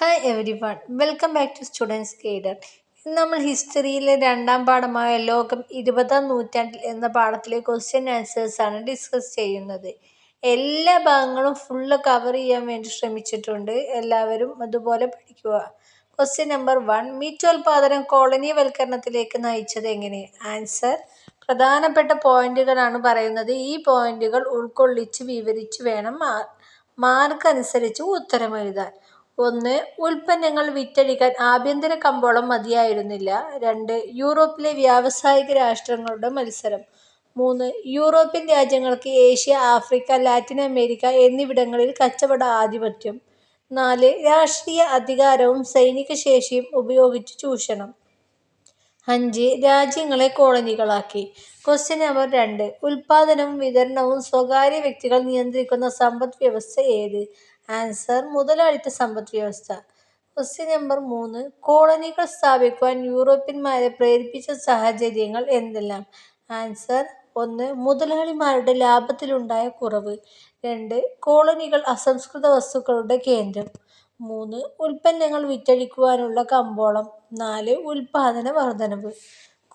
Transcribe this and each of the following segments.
Hi everyone welcome back to Students Guider ഇന്ന് നമ്മൾ ഹിസ്റ്ററിയിലെ രണ്ടാം പാഠമായ ലോകം ഇരുപതാം നൂറ്റാണ്ടിൽ എന്ന പാഠത്തിലെ ക്വസ്റ്റ്യൻ ആൻസേഴ്സ് ആണ് ഡിസ്കസ് ചെയ്യുന്നത്. എല്ലാ ഭാഗങ്ങളും ഫുള്ള് കവർ ചെയ്യാൻ വേണ്ടി ശ്രമിച്ചിട്ടുണ്ട്. എല്ലാവരും അതുപോലെ പഠിക്കുക. ക്വസ്റ്റ്യൻ നമ്പർ വൺ മീറ്റോൽപാദനം കോളനിവൽക്കരണത്തിലേക്ക് നയിച്ചത് എങ്ങനെ? ആൻസർ പ്രധാനപ്പെട്ട പോയിന്റുകളാണ് പറയുന്നത്. ഈ പോയിന്റുകൾ ഉൾക്കൊള്ളിച്ച് വിവരിച്ച് വേണം മാർക്ക് അനുസരിച്ച് ഉത്തരം എഴുതാൻ. ഒന്ന് ഉൽപ്പന്നങ്ങൾ വിറ്റഴിക്കാൻ ആഭ്യന്തര കമ്പോളം മതിയായിരുന്നില്ല. രണ്ട് യൂറോപ്പിലെ വ്യാവസായിക രാഷ്ട്രങ്ങളുടെ മത്സരം. മൂന്ന് യൂറോപ്യൻ രാജ്യങ്ങൾക്ക് ഏഷ്യ ആഫ്രിക്ക ലാറ്റിൻ അമേരിക്ക എന്നിവിടങ്ങളിൽ കച്ചവട ആധിപത്യം. നാല് രാഷ്ട്രീയ അധികാരവും സൈനിക ശേഷിയും ഉപയോഗിച്ച് ചൂഷണം. അഞ്ച് രാജ്യങ്ങളെ കോളനികളാക്കി. ക്വസ്റ്റ്യൻ നമ്പർ രണ്ട് ഉൽപാദനവും വിതരണവും സ്വകാര്യ വ്യക്തികൾ നിയന്ത്രിക്കുന്ന സമ്പദ് വ്യവസ്ഥ ഏത്? ആൻസർ മുതലാളിത്ത സമ്പദ് വ്യവസ്ഥ. ക്വസ്റ്റ്യൻ നമ്പർ മൂന്ന്. കോളനികൾ സ്ഥാപിക്കുവാൻ യൂറോപ്യന്മാരെ പ്രേരിപ്പിച്ച സാഹചര്യങ്ങൾ എന്തെല്ലാം? ആൻസർ ഒന്ന്. മുതലാളിമാരുടെ ലാഭത്തിലുണ്ടായ കുറവ്. രണ്ട്. കോളനികൾ അസംസ്കൃത വസ്തുക്കളുടെ കേന്ദ്രം. മൂന്ന്. ഉൽപ്പന്നങ്ങൾ വിറ്റഴിക്കുവാനുള്ള കമ്പോളം. നാല്. ഉൽപാദന വർധനവ്.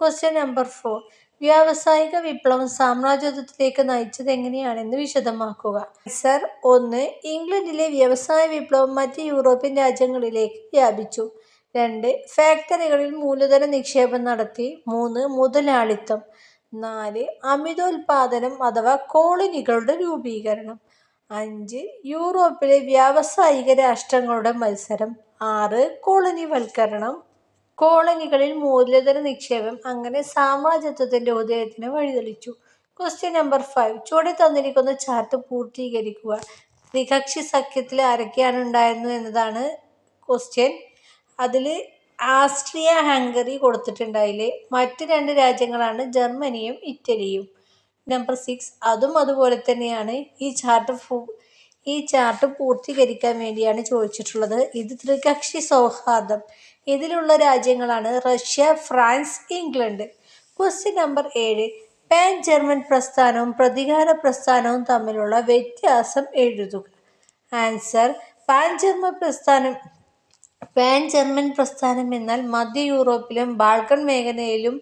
Question number four. വ്യാവസായിക വിപ്ലവം സാമ്രാജ്യത്വത്തിലേക്ക് നയിച്ചത് എങ്ങനെയാണെന്ന് വിശദമാക്കുക. സർ ഒന്ന് ഇംഗ്ലണ്ടിലെ വ്യവസായ വിപ്ലവം മറ്റ് യൂറോപ്യൻ രാജ്യങ്ങളിലേക്ക് വ്യാപിച്ചു. രണ്ട് ഫാക്ടറികളിൽ മൂലധന നിക്ഷേപം നടത്തി. മൂന്ന് മുതലാളിത്തം. നാല് അമിതോൽപാദനം അഥവാ കോളനികളുടെ രൂപീകരണം. അഞ്ച് യൂറോപ്പിലെ വ്യാവസായിക രാഷ്ട്രങ്ങളുടെ മത്സരം. ആറ് കോളനിവൽക്കരണം. കോളനികളിൽ മൂലധന നിക്ഷേപം അങ്ങനെ സാമ്രാജ്യത്വത്തിന്റെ ഉദയത്തിന് വഴിതെളിച്ചു. ക്വസ്റ്റ്യൻ നമ്പർ ഫൈവ് ചുവടെ തന്നിരിക്കുന്ന ചാർട്ട് പൂർത്തീകരിക്കുക. ത്രികക്ഷി സഖ്യത്തിൽ ആരൊക്കെയാണ് ഉണ്ടായിരുന്നു എന്നതാണ് ക്വസ്റ്റ്യൻ അതിൽ ആസ്ട്രിയ ഹംഗറി കൊടുത്തിട്ടുണ്ടായില്ലേ? മറ്റ് രണ്ട് രാജ്യങ്ങളാണ് ജർമ്മനിയും ഇറ്റലിയും. നമ്പർ സിക്സ് അതും അതുപോലെ തന്നെയാണ് ഈ ചാർട്ട് ഈ ചാർട്ട് പൂർത്തീകരിക്കാൻ വേണ്ടിയാണ് ചോദിച്ചിട്ടുള്ളത്. ഇത് ത്രികക്ഷി സൗഹാർദ്ദം. ഇതിലുള്ള രാജ്യങ്ങളാണ് Russia France England. Question number ഏഴ് പാൻ ജർമ്മൻ പ്രസ്ഥാനവും പ്രതികാര പ്രസ്ഥാനവും തമ്മിലുള്ള വ്യത്യാസം എഴുതുക. ആൻസർ പാൻ ജർമ്മൻ പ്രസ്ഥാനം പാൻ ജർമ്മൻ പ്രസ്ഥാനം എന്നാൽ മധ്യ യൂറോപ്പിലും ബാൾക്കൺ മേഖലയിലും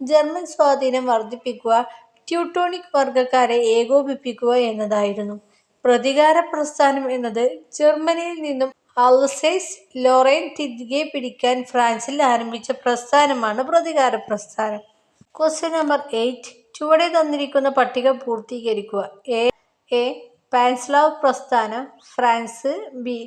ജർമ്മൻ സ്വാധീനം വർദ്ധിപ്പിക്കുക ട്യൂട്ടോണിക് വർഗക്കാരെ ഏകോപിപ്പിക്കുക എന്നതായിരുന്നു. പ്രതികാര പ്രസ്ഥാനം എന്നത് ജർമ്മനിയിൽ നിന്നും അൽസൈസ് ലോറൈൻ തിരികെ പിടിക്കാൻ ഫ്രാൻസിൽ ആരംഭിച്ച പ്രസ്ഥാനമാണ് പ്രതികാര പ്രസ്ഥാനം. ക്വസ്റ്റ്യൻ നമ്പർ എയ്റ്റ് ചുവടെ തന്നിരിക്കുന്ന പട്ടിക പൂർത്തീകരിക്കുക. എ എ പാൻസ്ലാവ് പ്രസ്ഥാനം ഫ്രാൻസ്. ബി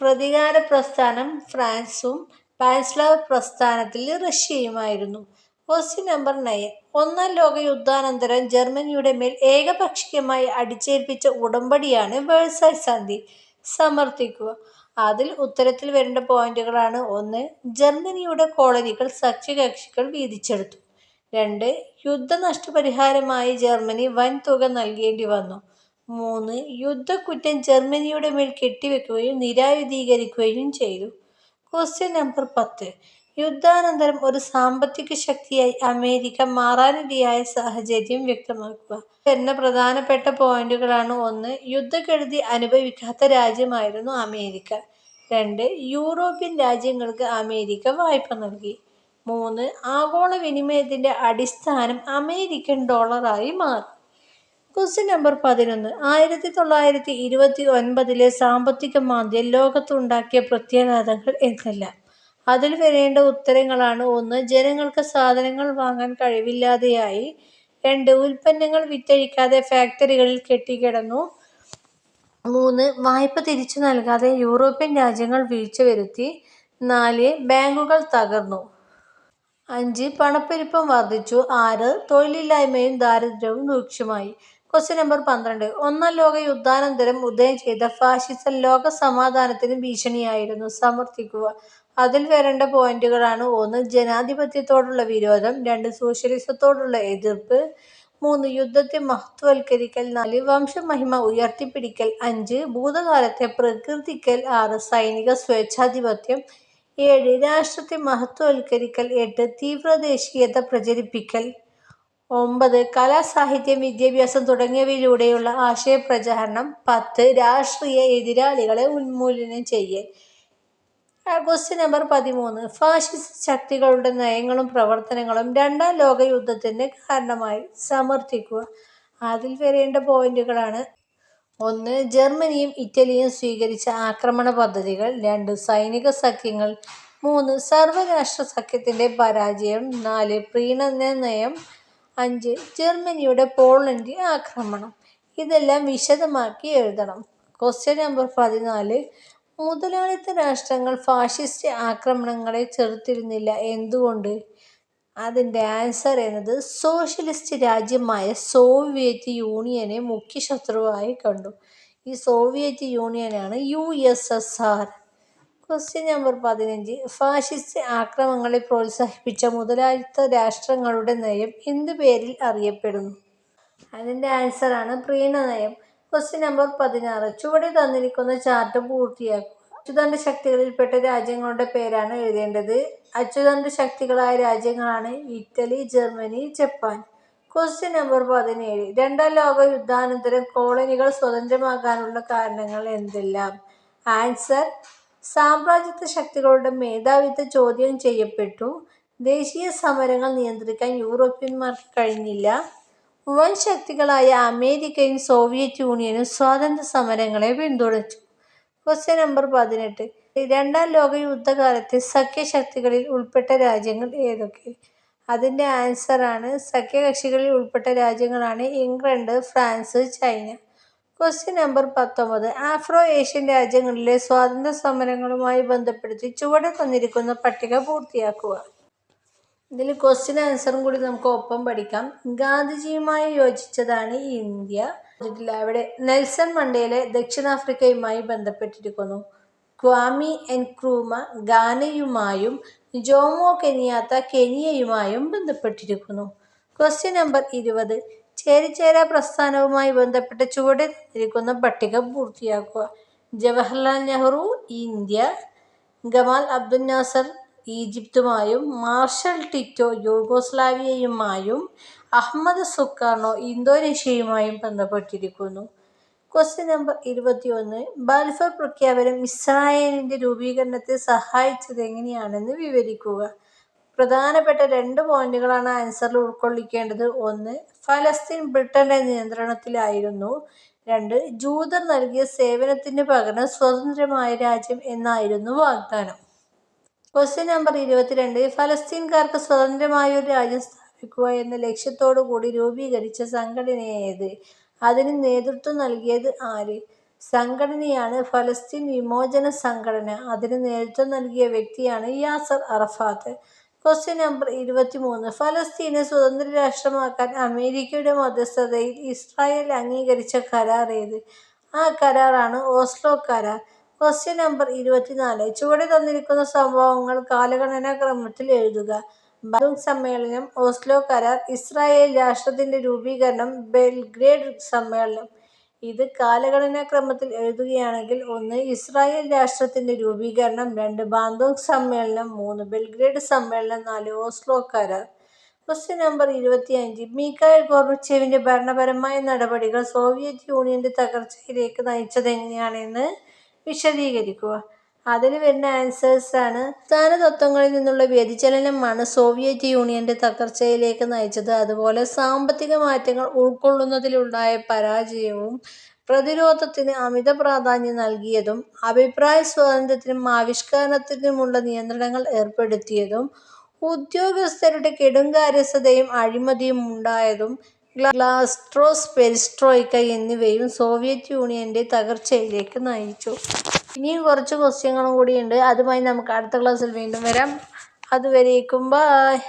പ്രതികാര പ്രസ്ഥാനം ഫ്രാൻസും പാൻസ്ലാവ് പ്രസ്ഥാനത്തിൽ റഷ്യയുമായിരുന്നു. ക്വസ്റ്റ്യൻ നമ്പർ നയൻ ഒന്നാം ലോക യുദ്ധാനന്തരം ജർമ്മനിയുടെ മേൽ ഏകപക്ഷീയമായി അടിച്ചേൽപ്പിച്ച ഉടമ്പടിയാണ് വേഴ്സായ് സന്ധി. സമർത്ഥിക്കുക. അതിൽ ഉത്തരത്തിൽ വരേണ്ട പോയിന്റുകളാണ് ഒന്ന് ജർമ്മനിയുടെ കോളനികൾ സഖ്യകക്ഷികൾ വീതിച്ചെടുത്തു. രണ്ട് യുദ്ധനഷ്ടപരിഹാരമായി ജർമ്മനി വൻ തുക നൽകേണ്ടി വന്നു. മൂന്ന് യുദ്ധക്കുറ്റം ജർമ്മനിയുടെ മേൽ കെട്ടിവെക്കുകയും നിരായുധീകരിക്കുകയും ചെയ്തു. ക്വസ്റ്റ്യൻ നമ്പർ പത്ത്. യുദ്ധാനന്തരം ഒരു സാമ്പത്തിക ശക്തിയായി അമേരിക്ക മാറാനിടയായ സാഹചര്യം വ്യക്തമാക്കുക. എന്ന പ്രധാനപ്പെട്ട പോയിന്റുകളാണ് ഒന്ന് യുദ്ധക്കെടുതി അനുഭവിക്കാത്ത രാജ്യമായിരുന്നു അമേരിക്ക. രണ്ട് യൂറോപ്യൻ രാജ്യങ്ങൾക്ക് അമേരിക്ക വായ്പ നൽകി. മൂന്ന് ആഗോള വിനിമയത്തിന്റെ അടിസ്ഥാനം അമേരിക്കൻ ഡോളറായി മാറി. ക്വസ്റ്റ്യൻ നമ്പർ പതിനൊന്ന് ആയിരത്തി തൊള്ളായിരത്തി ഇരുപത്തി ഒൻപതിലെ സാമ്പത്തിക മാന്ദ്യം ലോകത്തുണ്ടാക്കിയ പ്രത്യാഘാതങ്ങൾ എന്തെല്ലാം അതിൽ വരേണ്ട ഉത്തരങ്ങളാണ്. ഒന്ന് ജനങ്ങൾക്ക് സാധനങ്ങൾ വാങ്ങാൻ കഴിവില്ലാതെയായി. രണ്ട് ഉൽപ്പന്നങ്ങൾ വിറ്റഴിക്കാതെ ഫാക്ടറികളിൽ കെട്ടിക്കിടന്നു. മൂന്ന് വായ്പ തിരിച്ചു നൽകാതെ യൂറോപ്യൻ രാജ്യങ്ങൾ വീഴ്ച വരുത്തി. നാല് ബാങ്കുകൾ തകർന്നു. അഞ്ച് പണപ്പെരുപ്പം വർദ്ധിച്ചു. ആറ് തൊഴിലില്ലായ്മയും ദാരിദ്ര്യവും രൂക്ഷമായി. ക്വസ്റ്റ്യൻ നമ്പർ പന്ത്രണ്ട്. ഒന്നാം ലോക യുദ്ധാനന്തരം ഉദയം ചെയ്ത ഫാഷിസം ലോക സമാധാനത്തിന് ഭീഷണിയായിരുന്നു. സമർത്ഥിക്കുക. അതിൽ വരേണ്ട പോയിന്റുകളാണ് ഒന്ന് ജനാധിപത്യത്തോടുള്ള വിരോധം രണ്ട് സോഷ്യലിസത്തോടുള്ള എതിർപ്പ് മൂന്ന് യുദ്ധത്തെ മഹത്വവൽക്കരിക്കൽ നാല് വംശമഹിമ ഉയർത്തിപ്പിടിക്കൽ അഞ്ച് ഭൂതകാലത്തെ പ്രകൃതിക്കൽ ആറ് സൈനിക സ്വേച്ഛാധിപത്യം ഏഴ് രാഷ്ട്രത്തെ മഹത്വവൽക്കരിക്കൽ എട്ട് തീവ്രദേശീയത പ്രചരിപ്പിക്കൽ ഒമ്പത് കല സാഹിത്യം വിദ്യാഭ്യാസം തുടങ്ങിയവയിലൂടെയുള്ള ആശയപ്രചാരണം പത്ത് രാഷ്ട്രീയ എതിരാളികളെ ഉന്മൂലനം ചെയ്യൽ ക്വസ്റ്റ്യൻ നമ്പർ പതിമൂന്ന്. ഫാഷിസ്റ്റ് ശക്തികളുടെ നയങ്ങളും പ്രവർത്തനങ്ങളും രണ്ടാം ലോകയുദ്ധത്തിന് കാരണമായി സമർത്ഥിക്കുക. അതിൽ വരേണ്ട പോയിന്റുകളാണ്. ഒന്ന് ജർമ്മനിയും ഇറ്റലിയും സ്വീകരിച്ച ആക്രമണ പദ്ധതികൾ. രണ്ട് സൈനിക സഖ്യങ്ങൾ. മൂന്ന് സർവരാഷ്ട്ര സഖ്യത്തിന്റെ പരാജയം. നാല് പ്രീണന നയം. അഞ്ച് ജർമ്മനിയുടെ പോളണ്ട് ആക്രമണം. ഇതെല്ലാം വിശദമാക്കി എഴുതണം. ക്വസ്റ്റ്യൻ നമ്പർ പതിനാല് മുതലാളിത്ത രാഷ്ട്രങ്ങൾ ഫാഷിസ്റ്റ് ആക്രമണങ്ങളെ ചെറുത്തിരുന്നില്ല. എന്തുകൊണ്ട്? അതിന്റെ ആൻസർ എന്നത് സോഷ്യലിസ്റ്റ് രാജ്യമായ സോവിയറ്റ് യൂണിയനെ മുഖ്യ ശത്രുവായി കണ്ടു. ഈ Soviet യൂണിയനാണ് U S S R. Question number പതിനഞ്ച്. ഫാഷിസ്റ്റ് ആക്രമണങ്ങളെ പ്രോത്സാഹിപ്പിച്ച മുതലാളിത്ത രാഷ്ട്രങ്ങളുടെ നയം എന്ത് പേരിൽ അറിയപ്പെടുന്നു? അതിന്റെ ആൻസറാണ് പ്രീണനയം. ക്വസ്റ്റ്യൻ നമ്പർ പതിനാറ്. ചുവടെ തന്നിരിക്കുന്ന ചാർട്ട് പൂർത്തിയാക്കുക. അച്ചുതണ്ട് ശക്തികളിൽപ്പെട്ട രാജ്യങ്ങളുടെ പേരാണ് എഴുതേണ്ടത്. അച്ചുതണ്ട് ശക്തികളായ രാജ്യങ്ങളാണ് Italy Germany Japan. Question number പതിനേഴ്. രണ്ടാം ലോക യുദ്ധാനന്തരം കോളനികൾ സ്വതന്ത്രമാകാനുള്ള കാരണങ്ങൾ എന്തെല്ലാം? ആൻസർ സാമ്രാജ്യത്വ ശക്തികളുടെ മേധാവിത്വ ചോദ്യം ചെയ്യപ്പെട്ടു. ദേശീയ സമരങ്ങൾ നിയന്ത്രിക്കാൻ യൂറോപ്യന്മാർക്ക് കഴിഞ്ഞില്ല. വൻ ശക്തികളായ അമേരിക്കയും സോവിയറ്റ് യൂണിയനും സ്വാതന്ത്ര്യ സമരങ്ങളെ പിന്തുണച്ചു. ക്വസ്റ്റ്യൻ നമ്പർ പതിനെട്ട്. രണ്ടാം ലോക യുദ്ധകാലത്തെ സഖ്യശക്തികളിൽ ഉൾപ്പെട്ട രാജ്യങ്ങൾ ഏതൊക്കെ? അതിന്റെ ആൻസറാണ് സഖ്യകക്ഷികളിൽ ഉൾപ്പെട്ട രാജ്യങ്ങളാണ് England France China. Question number പത്തൊമ്പത്. ആഫ്രോ ഏഷ്യൻ രാജ്യങ്ങളിലെ സ്വാതന്ത്ര്യ സമരങ്ങളുമായി ബന്ധപ്പെടുത്തി ചുവടെ തന്നിരിക്കുന്ന പട്ടിക പൂർത്തിയാക്കുക. ഇതിൽ ക്വസ്റ്റ്യൻ ആൻസറും കൂടി നമുക്ക് ഒപ്പം പഠിക്കാം. ഗാന്ധിജിയുമായി യോജിച്ചതാണ് ഇന്ത്യ. അവിടെ നെൽസൺ മണ്ടേല ദക്ഷിണാഫ്രിക്കയുമായി ബന്ധപ്പെട്ടിരിക്കുന്നു. ക്വാമി എൻ ക്രൂമ ഗാനയുമായും ജോമോ കെനിയാത്ത കെനിയയുമായും ബന്ധപ്പെട്ടിരിക്കുന്നു. ക്വസ്റ്റ്യൻ നമ്പർ ഇരുപത്. ചേരിചേര പ്രസ്ഥാനവുമായി ബന്ധപ്പെട്ട ചുവടെ തന്നിരിക്കുന്ന പട്ടിക പൂർത്തിയാക്കുക. Jawaharlal Nehru India. Gamal Abdel Nasser ഈജിപ്തുമായും Marshal Tito യൂഗോസ്ലാവിയയുമായും അഹമ്മദ് സുക്കാർണോ ഇന്തോനേഷ്യയുമായും ബന്ധപ്പെട്ടിരിക്കുന്നു. ക്വസ്റ്റ്യൻ നമ്പർ ഇരുപത്തിയൊന്ന് ബാൽഫർ പ്രഖ്യാപനം ഇസ്രായേലിന്റെ രൂപീകരണത്തെ സഹായിച്ചത് എങ്ങനെയാണെന്ന് വിവരിക്കുക. പ്രധാനപ്പെട്ട രണ്ട് പോയിന്റുകളാണ് ആൻസറിൽ ഉൾക്കൊള്ളിക്കേണ്ടത്. ഒന്ന് ഫലസ്തീൻ ബ്രിട്ടന്റെ നിയന്ത്രണത്തിലായിരുന്നു. രണ്ട് ജൂതർ നൽകിയ സേവനത്തിന് പകരം സ്വതന്ത്രമായ രാജ്യം എന്നായിരുന്നു വാഗ്ദാനം. ക്വസ്റ്റ്യൻ നമ്പർ ഇരുപത്തിരണ്ട്. ഫലസ്തീൻകാർക്ക് സ്വതന്ത്രമായ ഒരു രാജ്യം സ്ഥാപിക്കുക എന്ന ലക്ഷ്യത്തോടു കൂടി രൂപീകരിച്ച സംഘടനയേത്? അതിന് നേതൃത്വം നൽകിയത് ആര്? സംഘടനയാണ് ഫലസ്തീൻ വിമോചന സംഘടന. അതിന് നേതൃത്വം നൽകിയ വ്യക്തിയാണ് യാസർ അറഫാത്ത്. ക്വസ്റ്റ്യൻ നമ്പർ ഇരുപത്തിമൂന്ന്. ഫലസ്തീനെ സ്വതന്ത്ര രാഷ്ട്രമാക്കാൻ അമേരിക്കയുടെ മധ്യസ്ഥതയിൽ ഇസ്രായേൽ അംഗീകരിച്ച കരാർ ഏത്? ആ കരാറാണ് ഓസ്ലോ കരാർ. ക്വസ്റ്റ്യൻ നമ്പർ ഇരുപത്തിനാല്. ചുവടെ തന്നിരിക്കുന്ന സംഭവങ്ങൾ കാലഗണനാ ക്രമത്തിൽ എഴുതുക. ബന്ധുങ് സമ്മേളനം ഓസ്ലോ കരാർ ഇസ്രായേൽ രാഷ്ട്രത്തിന്റെ രൂപീകരണം ബെൽഗ്രേഡ് സമ്മേളനം. ഇത് കാലഗണനാ ക്രമത്തിൽ എഴുതുകയാണെങ്കിൽ ഒന്ന് ഇസ്രായേൽ രാഷ്ട്രത്തിന്റെ രൂപീകരണം രണ്ട് ബാന്തോങ് സമ്മേളനം മൂന്ന് ബെൽഗ്രേഡ് സമ്മേളനം നാല് ഓസ്ലോ കരാർ. ക്വസ്റ്റ്യൻ നമ്പർ ഇരുപത്തിയഞ്ച്. മീക്കായൽ ഗോർബച്ചേവിന്റെ ഭരണപരമായ നടപടികൾ സോവിയറ്റ് യൂണിയന്റെ തകർച്ചയിലേക്ക് നയിച്ചത് എങ്ങനെയാണെന്ന് വിശദീകരിക്കുക. അതിൽ വരുന്ന ആൻസേഴ്സ് ആണ്. സ്ഥാനതത്വങ്ങളിൽ നിന്നുള്ള വ്യതിചലനമാണ് സോവിയറ്റ് യൂണിയന്റെ തകർച്ചയിലേക്ക് നയിച്ചത്. അതുപോലെ സാമ്പത്തിക മാറ്റങ്ങൾ ഉൾക്കൊള്ളുന്നതിലുണ്ടായ പരാജയവും പ്രതിരോധത്തിന് അമിത പ്രാധാന്യം നൽകിയതും അഭിപ്രായ സ്വാതന്ത്ര്യത്തിനും ആവിഷ്കാരത്തിനുമുള്ള നിയന്ത്രണങ്ങൾ ഏർപ്പെടുത്തിയതും ഉദ്യോഗസ്ഥരുടെ കെടുങ്കാര്യസ്ഥതയും അഴിമതിയും ഉണ്ടായതും ഗ്ലാസ്ട്രോസ് പെരിസ്ട്രോയ്ക്ക എന്നിവയും സോവിയറ്റ് യൂണിയന്റെ തകർച്ചയിലേക്ക് നയിച്ചു. ഇനിയും കുറച്ച് ക്വസ്റ്റ്യങ്ങളും കൂടിയുണ്ട്. അതുമായി നമുക്ക് അടുത്ത ക്ലാസ്സിൽ വീണ്ടും വരാം. അതുവരേക്കും ബായ്